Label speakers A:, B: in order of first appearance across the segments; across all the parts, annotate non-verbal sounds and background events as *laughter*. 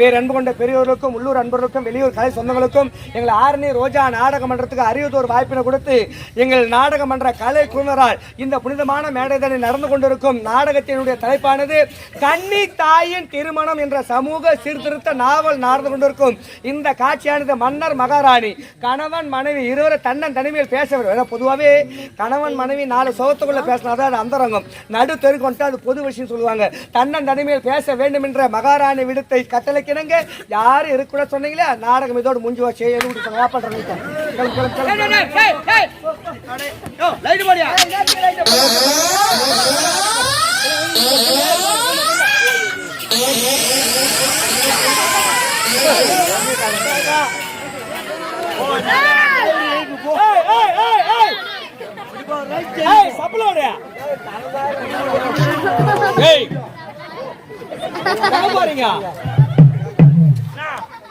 A: பேர் அன்பு கொண்ட பெரியோருக்கும் உள்ளூர் அன்பர்களுக்கும் வெளியூர் கலை சொந்தங்களுக்கும் எங்கள் ஆரணி ரோஜா நாடக மன்றத்துக்கு அரியதோர் வாய்ப்பினை கொடுத்து எங்கள் நாடக மன்ற கலை குழுவினரால் இந்த புனிதமான மேடைதனை நடந்து கொண்டிருக்கும் நாடகத்தினுடைய தலைப்பானது கன்னி தாயின் திருமணம் என்ற சமூக சீர்திருத்த நாவல் நடந்து கொண்டிருக்கும். இந்த காட்சியானது மன்னர் மகாராணி கணவன் மனைவி இருவரும் தன்னன் தனிமையில் பேச பொதுவாகவே கணவன் மனைவி நாலு சோகத்துக்குள்ள பேசினாதான் அது அந்தரங்கம். நடு தெருக்கு வந்துட்டு அது பொது விஷயம் சொல்லுவாங்க. தன்னன் தனிமையில் பேச வேண்டும் என்ற மகாராணி விடுத்தை கட்டளைக்கிணங்க யாரும் இருக்கூட சொன்னீங்களே நாடகம் இதோடு முடிஞ்சு வச்சு எங்க போறீங்க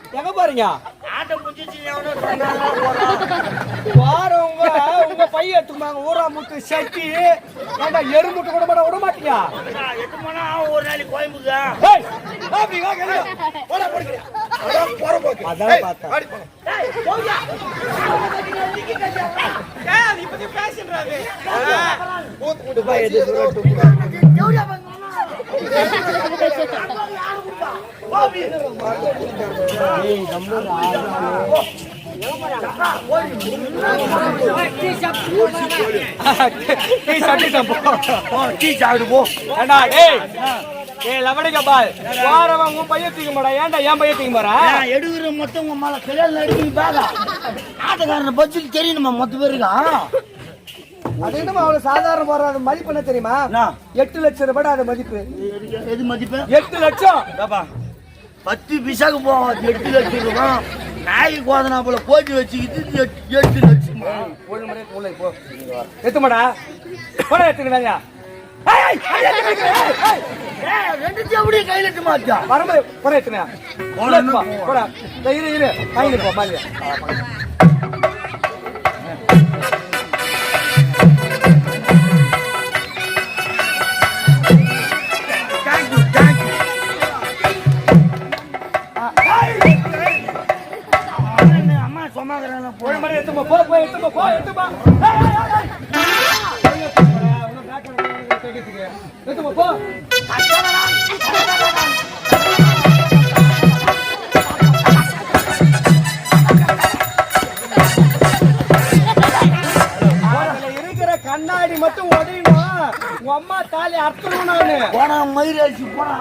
B: சொன்னாங்க போறான்.
A: வாரவங்க உங்க பைய எடுத்துமாங்க ஊரா முட்டு சட்டி ஏண்டா எறும்புட்டு கூட மாட விட மாட்டீங்க
B: ஒரு நாளைக்கு கோயம்புக்கு
A: ஏய், பாப்பி, வா, கேளுங்க. போடா, போடுங்க. அதான் போற போக்கு. அதான் பார்த்தேன். டீ சாப்பிட்டுட்டேன்
B: டீ சாப்பிடு போ
A: ஏண்டா, டேய். லவடிக்க பால். வாரவன் உன் பையன் தூக்க மாட்டா. ஏன்டா ஏன் பையன் தூக்க போறா?
B: எடுக்கிற மொத்தம் உங்க மேல கல்யாணம் எடுக்கி பாதா ஆட்டக்காரன பட்ஜெட் மொத்த பேருக்கா
A: அது என்னமா அவ்வளவு சாதாரண போற அது மதிப்பு என்ன தெரியுமா? எட்டு லட்சம் ரூபாய் அது மதிப்பு.
B: எது- மதிப்பு?
A: எட்டு லட்சம்?
B: பத்து பிசாக்கு போவோம். எட்டு லட்சம் ரூபாய் நாய் கோதனா போல போட்டி வச்சுக்கிட்டு எட்டு- லட்சம்.
A: ஒரு முறை உள்ள போ எத்துமாடா போட
B: மாட்டா
A: வரமுறை போட எத்துனா இரு இரு. கையில் போ மாதிரி
B: அம்மா சொன்னாங்க
A: போ போ எத்துமா போ எத்துமா எத்துமா போ இருக்கிற கண்ணாடி மட்டும் உடையுமா உங்க அம்மா தாலி அறுத்தணும் நானு
B: போனா மயிர் போனா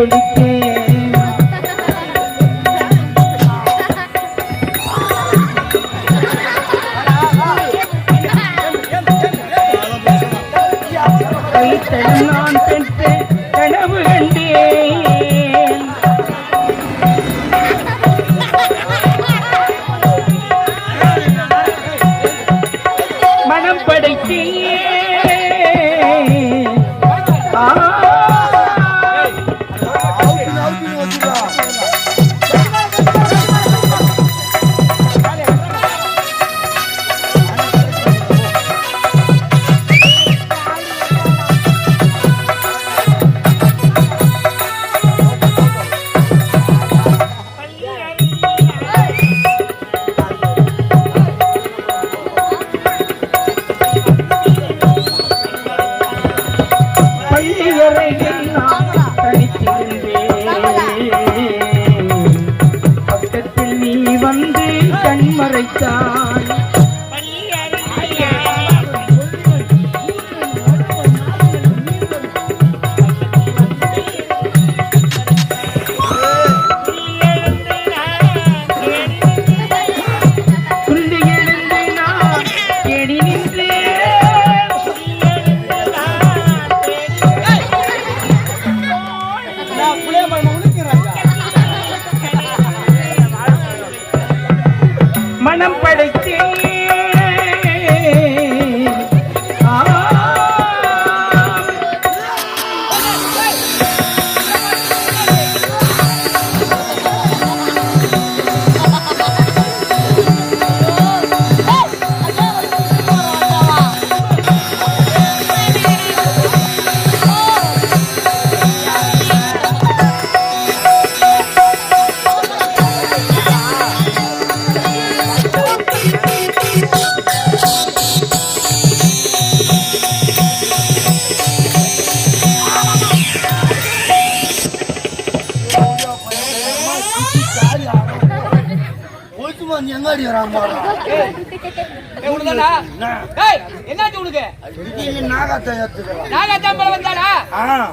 C: முறை சொல்லிட்டேன் நான் பெற்ற வந்து கண்மறைத்தாய் மனம் படைத்தேன்
B: எங்காடி வராங்க
D: என்னாச்சு உனக்கு?
B: நாகாத்த.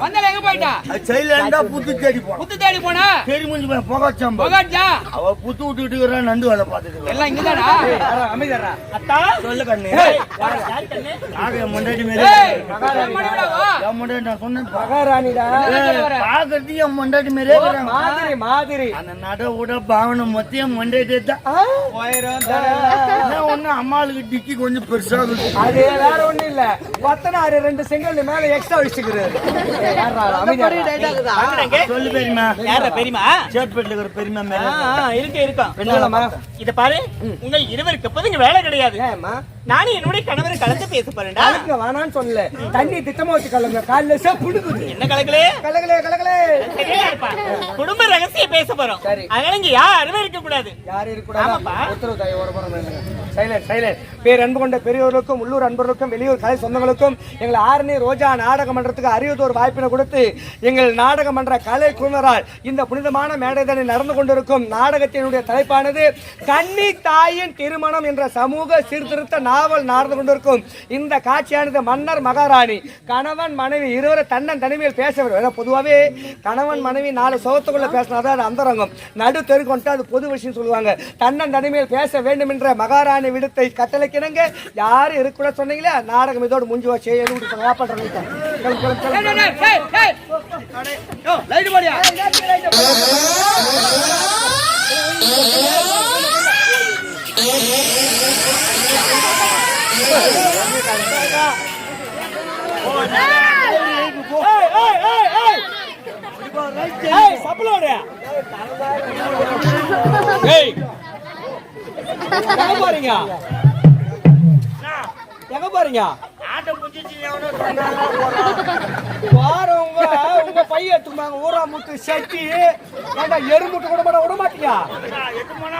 D: வந்தால எங்க போயிட்டா?
B: புத்து தேடி
D: புத்து தேடி போனா?
B: சரி முடிஞ்சு போய் அவ புத்து விட்டுக்கிட்டு இருக்கிறா நண்டு வேலை
D: எல்லாம் இங்கதானா?
A: அமைதியாரா
B: சொல்லு கண்ணு. நாக முன்னாடி மேலே முன்னாடி நான் சொன்னேன்
A: மகாராணிடா?
B: பாக்குறதுக்கு என் முன்னாடி மேலே.
A: மாதிரி மாதிரி
B: அந்த நட உட பாவனை மொத்தம் என் முன்னாடி தான். ஒண்ணு அம்மாளுக்கு டிக்கி கொஞ்சம் பெருசா இருக்கு?
A: அது வேற ஒண்ணும் இல்ல. பத்தனாறு ரெண்டு செங்கல் மேல எக்ஸ்ட்ரா வச்சுக்கிறது
B: சொல்லு பெரியமா
E: யார பெரியமா
B: இருக்கிற பெரியமா மேல.
E: இருக்க இருக்கும்.
A: என்னமா
E: இத பாரு. உங்கள் இருவருக்கு எப்போதும் இங்க வேலை கிடையாது. நானும் என்னுடைய கணவரை கலந்து பேச போறேன்டா.
A: கலக்குங்க வேணான்னு சொல்லல. தண்ணி திட்டமா வச்சு கலங்க. காலைல சே
E: என்ன கலக்கலே? சரியா இருப்பா. குடும்ப ரகசியம் பேச போறோம். அதனால இங்க யாருமே இருக்க கூடாது.
A: யாரும் இருக்கக்கூடாது
E: ஆமாப்பா.
A: உத்தரவு தாய் ஒரு புறம் சைலண்ட் சைலண்ட் பேர் அன்பு கொண்ட பெரியோர்களுக்கும் உள்ளூர் அன்பர்களுக்கும் வெளியூர் கலை சொந்தங்களுக்கும் எங்கள் ஆரணி ரோஜா நாடக மன்றத்துக்கு அரியதோர் வாய்ப்பினை கொடுத்து எங்கள் நாடக மன்ற கலை குழுவினரால் இந்த புனிதமான மேடைதனை நடந்து கொண்டிருக்கும் நாடகத்தினுடைய தலைப்பானது கன்னி தாயின் திருமணம் என்ற சமூக சீர்திருத்த நாவல் நடந்து கொண்டிருக்கும். இந்த காட்சியானது மன்னர் மகாராணி கணவன் மனைவி இருவரும் தன்னன் தனிமையில் பேச வேண்டும் பொதுவாகவே கணவன் மனைவி நாலு சுகத்துக்குள்ள பேசினாதான் அது அந்தரங்கம். நடு தெருக்கு வந்துட்டு அது பொது விஷயம் சொல்லுவாங்க. தன்னன் தனிமையில் பேச வேண்டும் என்ற மகாராணி விடுத்தை கட்டளைக்கிணங்க யாரு இருக்கூட சொன்னீங்களே நாடகம் இதோடு முடிஞ்சு வச்சு எழுதி லைட் போடியா ஏய் ஏய் ஏய் ஏய் ஏய் சப்பலோட ஏய் எங்க போறீங்க? எங்க
B: முடிஞ்சிச்சு
A: வாரவங்க உங்க பைய எடுத்துமாங்க ஊரா முட்டு சட்டி. ஏண்டா எறும்புட்டு கூட மாட விட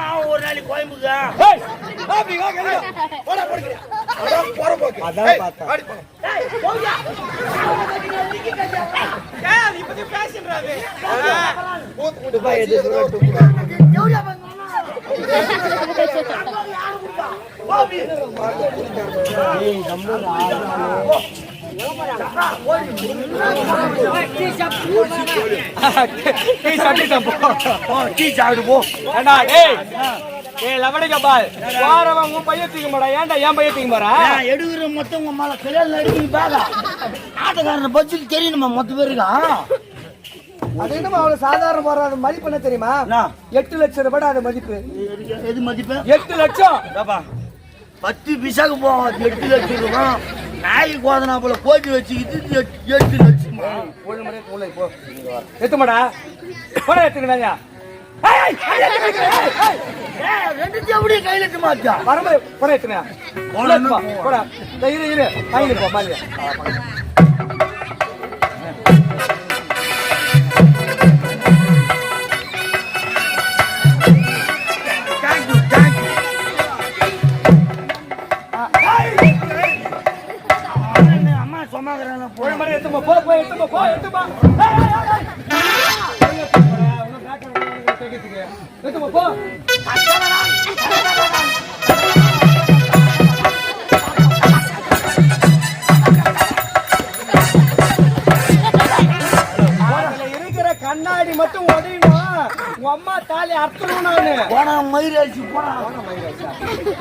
B: ஆகும் ஒரு நாளைக்கு கோயம்புக்கு
A: அதான் பார்த்தேன். டீ போ
B: டீ சாப்பிட்டு போ
A: ஏண்டா ஏய் வாரவன் உன் பையன் தூக்க மாட்டா ஏன்டா என் பையன் தூக்க
B: எடுக்கிற மொத்தம் உங்க மேல கல்யாணம் எடுக்கி பாக்கா பட்ஜெட் மொத்த பேருக்கா
A: அது என்னமா அவ்வளவு சாதாரண போறாது மதிப்பு என்ன தெரியுமா? எட்டு லட்சம் ரூபாய் அது மதிப்பு.
B: எது மதிப்பு?
A: எட்டு லட்சம்!
B: பாப்பா பத்து பிசாக்கு போவோம் எட்டு லட்சம் ரூபாய் நாய்க்கு கோதனா போல போட்டி வச்சுக்கிட்டு எட்டு- லட்சம்?
A: ஒரு மணி மூளை போ. எத்துமாடா. போடா
B: கையில மாட்டா
A: வரம்பு போடா எத்துனா
B: போடா,
A: இரு இரு. வாங்கி போ மாதிரி
B: அம்மா
A: தாலி அறுத்தணும் நானு.
B: போனா மயிராச்சு போனா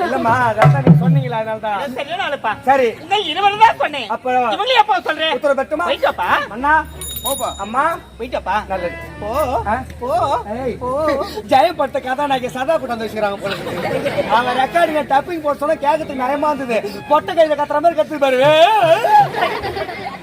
A: இல்லம்மா அதான் நீங்க சொன்னீங்களா அதனாலதான்.
E: இது சரியான ஆளுப்பா
A: சரி.
E: உங்கள் இருவர் தான் சொன்னேன்.
A: அப்ப
E: இவங்களே அப்பா சொல்றேன்?
A: உத்தரவு பெற்றுமா
E: போயிட்டப்பா.
A: அண்ணா. அம்மா.
E: போயிட்டப்பா.
A: நல்லது.
E: போ? போ.
A: ஏய், ஜெயப்பட்ட கதாநாயகி சதா கூட்டம் வந்து வச்சுக்கிறாங்க போல. அவங்க ரெக்கார்டிங்க டப்பிங் போட்டு சொன்னா கேட்கறதுக்கு நியாயமா இருந்தது. பொட்டை கையில கத்துற மாதிரி கத்து பாரு.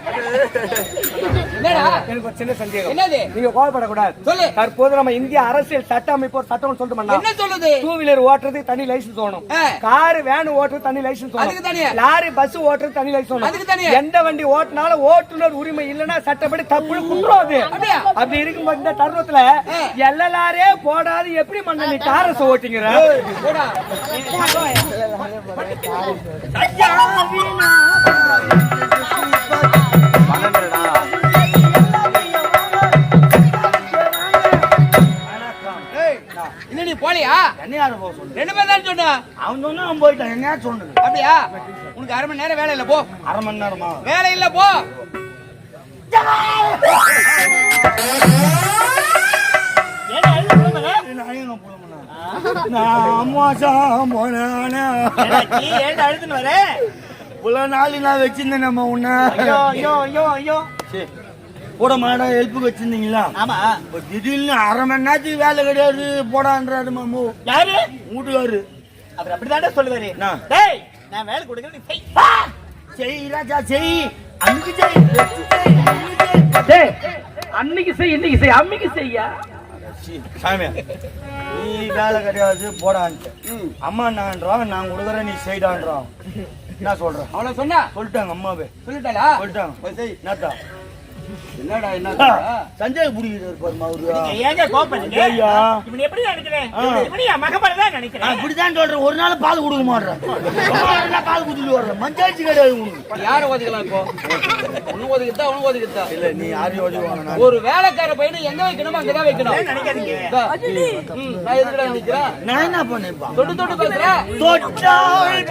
D: என்னடா *laughs*
A: எனக்கு ஒரு சின்ன சந்தேகம். நீங்க கோவப்படக்கூடாது.
D: சொல்லு.
A: தற்போது நம்ம இந்திய அரசியல் சட்ட அமைப்பு ஒரு சட்டம் சொல்லிட்டு
D: என்ன சொல்லுது?
A: டூ வீலர் ஓட்டுறது தனி லைசன்ஸ் வேணும். கார் வேன் ஓட்டுறது தனி லைசன்ஸ்? வேணும் லாரி பஸ் ஓட்டுறது தனி லைசன்ஸ் வேணும்? எந்த வண்டி ஓட்டினாலும் ஓட்டுநர் உரிமை இல்லைன்னா சட்டப்படி தப்புன்னு குன்றம் அது? அப்படி இருக்கும்போது இந்த தருணத்துல
D: ஆ.
A: எல்லலாரே போடாது. எப்படி மண்ண? நீ ஓட்டிங்கிற.
D: நீ போலியா
B: என்ன யாரும் போக சொல்லு
D: ரெண்டு பேர் தான் சொன்னா?
B: அவன் சொன்னா அவன் போயிட்டான். என்ன சொன்னது
D: அப்படியா? உனக்கு அரை மணி நேரம் வேலை இல்ல போ.
B: அரை மணி நேரமா?
D: வேலை இல்ல போ.
B: இவ்வளவு நாள் நான் வச்சிருந்தேன் நம்ம உன்ன.
E: ஐயோ ஐயோ ஐயோ ஐயோ.
B: சரி. கூட மாடா ஹெல்ப்புக்கு வச்சிருந்தீங்களா?
E: ஆமா.
B: திடீர்னு அரை மணி நேரத்துக்கு வேலை கிடையாது போடான்றாரு மாமு.
E: யாரு?
B: வீட்டுக்காரு
E: அவர் அப்படிதான்டா சொல்லுவாரு? டேய் நான் வேலை கொடுக்குறேன் நீ செய்.
B: செய் ராஜா செய். அன்னைக்கு செய்.
C: டேய், அன்னைக்கு செய் இன்னைக்கு செய் அம்மிக்கு செய்யா?
B: சாமி நீ வேலை கிடையாது போடான்ட்டு. அம்மா நான்றான் நான் கொடுக்குறேன் நீ செய்டான்றான். என்ன சொல்றேன்
D: அவ்வளவு சொன்னா?
B: சொல்லிட்டாங்க அம்மாவே.
D: சொல்லிட்டாளா?
B: சொல்லிட்டாங்க.
D: போய் செய்.
B: என்னத்தா?
D: என்னடா என்ன
B: சஞ்சய் பாருமா அவரு
E: ஏங்க கோபப்படுறீங்க
B: ஐயா.
E: இவன் எப்படி நினைக்கிறேன்
B: ஆ.
E: இவனி என் மகப்பட தான்
B: நான்
E: நினைக்கிறேன்
B: இப்படிதான் சொல்றேன். ஒரு நாள் பால் கொடுக்க மாட்டேன் பால் குடிச்சிட்டு வர்றேன். மஞ்சாச்சு கிடையாது உனக்கு
D: யார ஒதுக்கலாம் இப்போ? உனக்கு ஒதுக்கிட்டா உனக்கு ஒதுக்கிட்டா
B: இல்ல நீ யாரையும் ஓடி
D: ஒரு வேலைக்கார பையனை எங்க வைக்கணுமோ அங்கதான் வைக்கணும்.
E: நினைக்காதீங்க.
D: நான் எதுக்குடா நிக்கிறேன்
B: நான் என்ன பண்ணேன்ப்பா
D: தொட்டு தொட்டு பேசுறேன்
B: தொட்டால்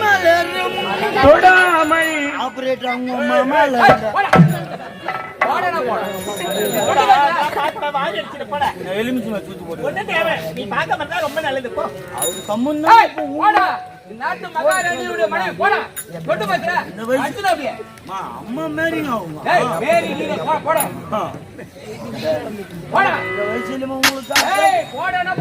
B: மலரும்.
C: தொடாமல்
B: ஆபரேட்டர் அவங்க
D: நாட்டு மகாராணியுடைய மனைவி போடா. தொட்டு அடிச்சுடா அப்படியே.
B: அம்மா
D: ஏய் வேரி நீங்க போடா. போடா. போடா
B: இந்த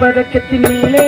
C: பதக்கத்தின் மேலே